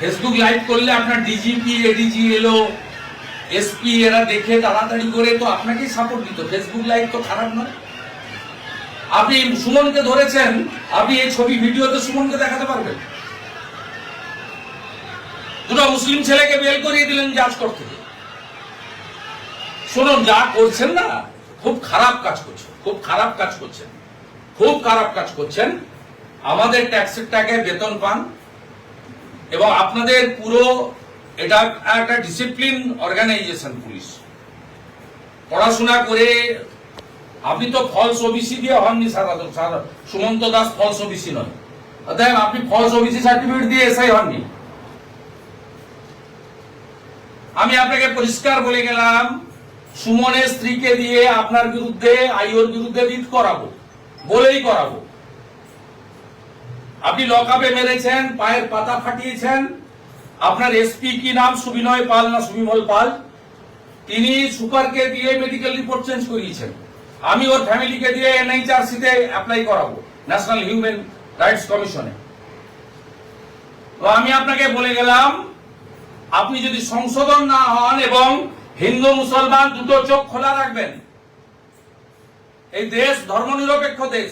Facebook live করলে আপনার DGP ADG এলো এসপি এরা দেখে তাড়াতাড়ি করে তো আপনাকেই সাপোর্ট দিত। ফেসবুক লাইভ তো খারাপ নয়। আপনি সুমনকে ধরেছেন, আপনি এই ছবি ভিডিওতে সুমনকে দেখাতে পারবেন। দুটো মুসলিম ছেলেকে বেল করিয়ে দিলেন জাজ করতে শুনুন, যা করছেন না, খুব খারাপ কাজ করছেন, খুব খারাপ কাজ করছেন। খুব খারাপ কাজ করছেন। আমাদের ট্যাক্সের টাকায় বেতন পান। এবং আপনাদের পুরো এটা একটা ডিসিপ্লিন অর্গানাইজেশন পুলিশ। পড়াশোনা করে আপনি তো ফলস ওবিসি দিয়ে হননি সারা সুমন্ত দাস ফলস ওবিসি নয়। অতএব আপনি ফলস ওবিসি সার্টিফিকেট দিয়ে এসআই হননি। আমি আপনাকে পরিষ্কার বলে গেলাম, সুমনের স্ত্রীকে দিয়ে আপনার বিরুদ্ধে, আইওর বিরুদ্ধে রিট করাবো, বলেই করাবো। আপনি লকআপে মেরেছেন, পায়ের পাতা ফাটিয়েছেন। আপনার এসপি কি নাম? সুবিনয় পাল না সুবিমল পাল? তিনি সুপারকে দিয়ে মেডিকেল রিপোর্ট চেঞ্জ করিয়েছেন। আমি ওর ফ্যামিলিকে দিয়ে এনএইচআরসি তে অ্যাপ্লাই করাবো ন্যাশনাল হিউম্যান রাইটস কমিশনে তো আমি আপনাকে বলে গেলাম, আপনি যদি সংশোধন না হন এবং হিন্দু মুসলমান দুটো চোখ খোলা রাখবেন, এই দেশ ধর্মনিরপেক্ষ দেশ।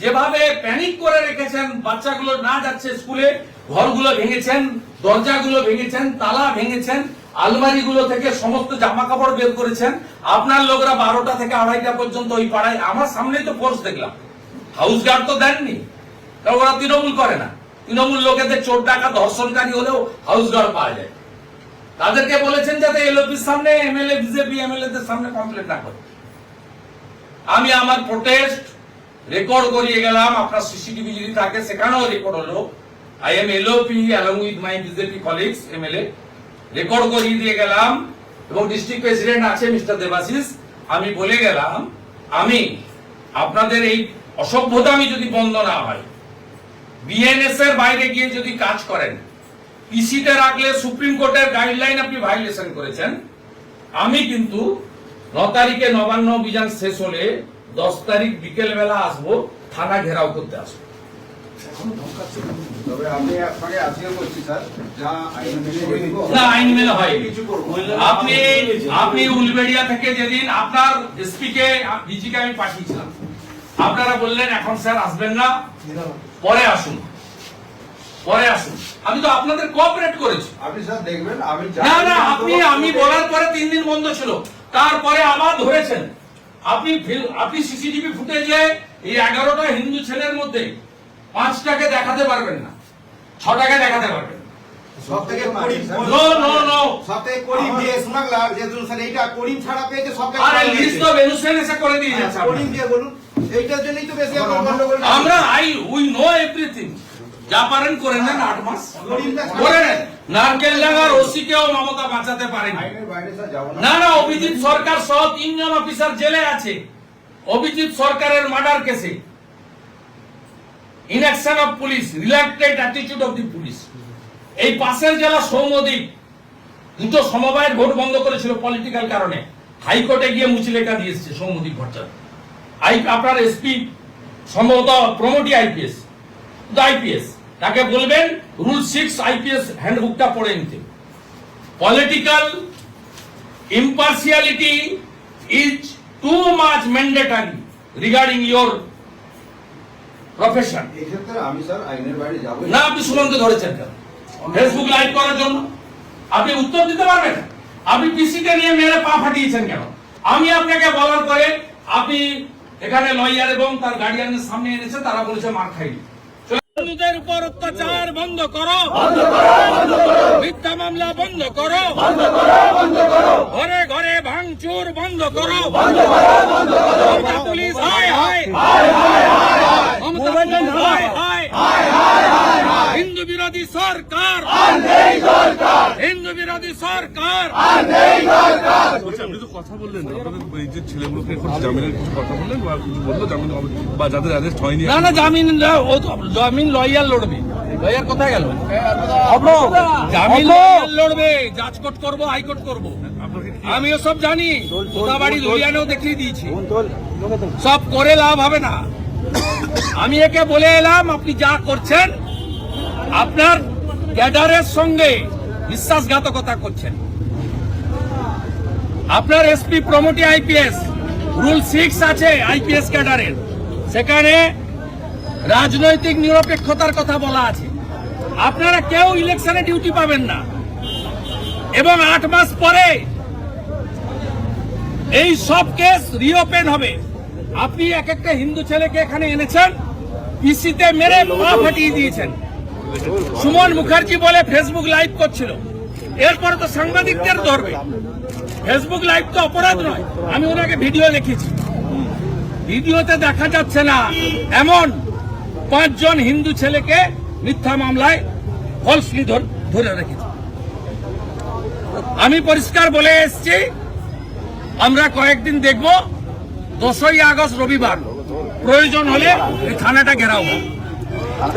যেভাবে প্যানিক করে রেখেছেন, বাচ্চাগুলো না যাচ্ছে স্কুলে, ঘরগুলো ভেঙেছেন, দরজাগুলো ভেঙেছেন, তালা ভেঙেছেন, আলমারিগুলো থেকে সমস্ত জামা কাপড় বের করেছেন। আপনার লোকরা বারোটা থেকে আড়াইটা পর্যন্ত ওই পাড়ায়, আমার সামনেই তো ফোর্স দেখলাম। হাউস গার্ড তো দেননি। কারণ ওরা তৃণমূল করে না। তৃণমূল লোকেদের চোর ডাকা ধর্ষণকারী হলেও হাউস গার্ড পাওয়া যায়। তাদেরকে বলেছেন যাতে এলওপির সামনে, এমএলএ, বিজেপি এমএলএ সামনে কমপ্লেন না করে। আমি আমার প্রোটেস্ট রেকর্ড করিয়ে গেলাম, আপনার সিসিটিভি যদি থাকে, সেখানেও রেকর্ড হলো। I am LOP along with my BJP colleagues MLA record করিয়ে দিয়ে গেলাম। এবং ডিস্ট্রিক্ট প্রেসিডেন্ট আছে মিস্টার দেবাশিস, আমি বলে গেলাম, আমি আপনাদের এই অসভ্যতা আমি যদি বন্ধ না হয় বিএনএস এর বাইরে গিয়ে যদি কাজ করেন পিসিতে রাখলে সুপ্রিম কোর্টের গাইডলাইন আপনি ভাইলেশন করেছেন। আমি কিন্তু ন তারিখে নবান্ন অভিযান শেষ হলে দশ তারিখ বিকেল বেলা আসব থানা ঘেরাও করতে আসব। আমি আপনাকে আজকে বলছি স্যার যা আইন চলবো। না আইন কিছু করব। আপনি আপনি উলবেড়িয়া থেকে যেদিন আপনার এসপি কে আমি পাঠিয়েছিলাম। আপনারা বললেন এখন স্যার আসবেন না। পরে আসুন। পরে আসুন। আমি তো আপনাদের কোঅপারেট করেছি। আপনি স্যার দেখবেন আমি না না আপনি আমি বলার পরে তিন দিন বন্ধ ছিল। তারপরে আবার ধরেছেন আপনি আপনি সিসিটিভি ফুটেজে এই এগারোটা হিন্দু ছেলের মধ্যে পাঁচটাকে দেখাতে পারবেন না। ছটাকে দেখাতে পারবেন হ্যাঁ, করিম আপনাকে। দিয়ে বলুন। এইটার জন্যই তো বেশি আমরা আই উই নো এভরিথিং যা পারেন করে নেন আট মাস। করে নেন। নারকেল ডাঙ্গার ওসি কেও মমতা বাঁচাতে পারেনি। না না, অভিজিৎ সরকার সহ তিনজন অফিসার জেলে আছে। অভিজিৎ সরকারের মার্ডার কেসে। Inaction of police reluctant attitude of the police এই পাশের জেলা সৌমদ্বীপ দুটো সমবায়ের ভোট বন্ধ করেছিল পলিটিক্যাল কারণে। হাইকোর্টে গিয়ে মুচলেখা দিয়ে এসছে সৌমদ্বীপ ভট্টাচার্য। আই, আপনার এসপি সম্ভবত প্রমোটি আইপিএস। আইপিএস। তাকে বলবেন রুল সিক্স আইপিএস হ্যান্ডবুকটা পড়ে নিতে। Political impartiality is too much mandatory regarding your profession. এই ক্ষেত্রে আমি স্যার আইনের বাইরে যাব। না আপনি সুমনকে ধরেছেন কেন? ফেসবুক লাইভ করার জন্য। আপনি উত্তর দিতে পারবেন? আপনি পিসিকে নিয়ে মেরে পা ফাটিয়েছেন কেন? আমি আপনাকে বলার পরে আপনি এখানে লয়ার এবং তার গার্ডিয়ানের সামনে এনেছে তারা বলেছে মার খাইনি। হিন্দুদের উপর অত্যাচার বন্ধ করো। মিথ্যা মামলা বন্ধ করো। ঘরে ঘরে ভাঙচুর বন্ধ করো। মমতা পুলিশ হায় হায়। মমতা পুলিশ হায় হায়। হিন্দু বিরোধী সরকার। হিন্দু বিরোধী সরকার। কথা বললেন আপনাদের এই যে ছেলেগুলোকে জামিনের কিছু কথা বললেন বা কিছু বলল জামিন বা যাদের অ্যারেস্ট হয়নি না না জামিন জামিন লয়ার লড়বে। লয়ার কোথায় গেল? জামিন লয়ার লড়বে জাজকোর্ট করব হাইকোর্ট করব। আমি সব জানি বাড়ি লুধিয়ানেও দেখিয়ে দিয়েছি। সব করে লাভ হবে না। আমি একে বলে এলাম আপনি যা করছেন আপনার ক্যাডারের সঙ্গে বিশ্বাসঘাতকতা করছেন। আপনার SP promotee IPS rule six আছে আইপিএস ক্যাডারের। সেখানে রাজনৈতিক নিরপেক্ষতার কথা বলা আছে। আপনারা কেউ ইলেকশনে ডিউটি পাবেন না। এবং আট মাস পরে এই সব কেস রিওপেন হবে। আপনি এক একটা হিন্দু ছেলেকে এখানে এনেছেন পিসিতে মেরে পা ফাটিয়ে দিয়েছেন। সুমন মুখার্জি বলে ফেসবুক লাইভ করছিল। এরপরে তো সাংবাদিকদের ধরবে। ফেসবুক লাইভ তো অপরাধ নয়। আমি ওনাকে ভিডিও লিখেছি। ভিডিওতে দেখা যাচ্ছে না, এমন পাঁচজন হিন্দু ছেলেকে মিথ্যা মামলায় ফলসলি ধরে রেখেছে। আমি পরিষ্কার বলে এসেছি, আমরা কয়েকদিন দেখব। দশই আগস্ট রবিবার। প্রয়োজন হলে এই থানাটা ঘেরাও হবে। রাজ্যের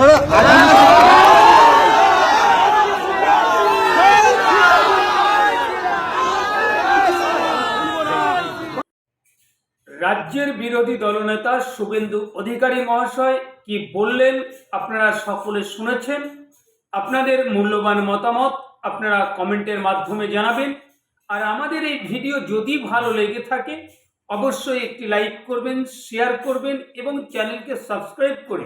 বিরোধী দলনেতা শুভেন্দু অধিকারী মহাশয় কি বললেন আপনারা সকলে শুনেছেন? আপনাদের মূল্যবান মতামত আপনারা কমেন্টের মাধ্যমে জানাবেন। আর আমাদের এই ভিডিও যদি ভালো লেগে থাকে, অবশ্যই একটি লাইক করবেন, শেয়ার করবেন এবং চ্যানেলকে সাবস্ক্রাইব করে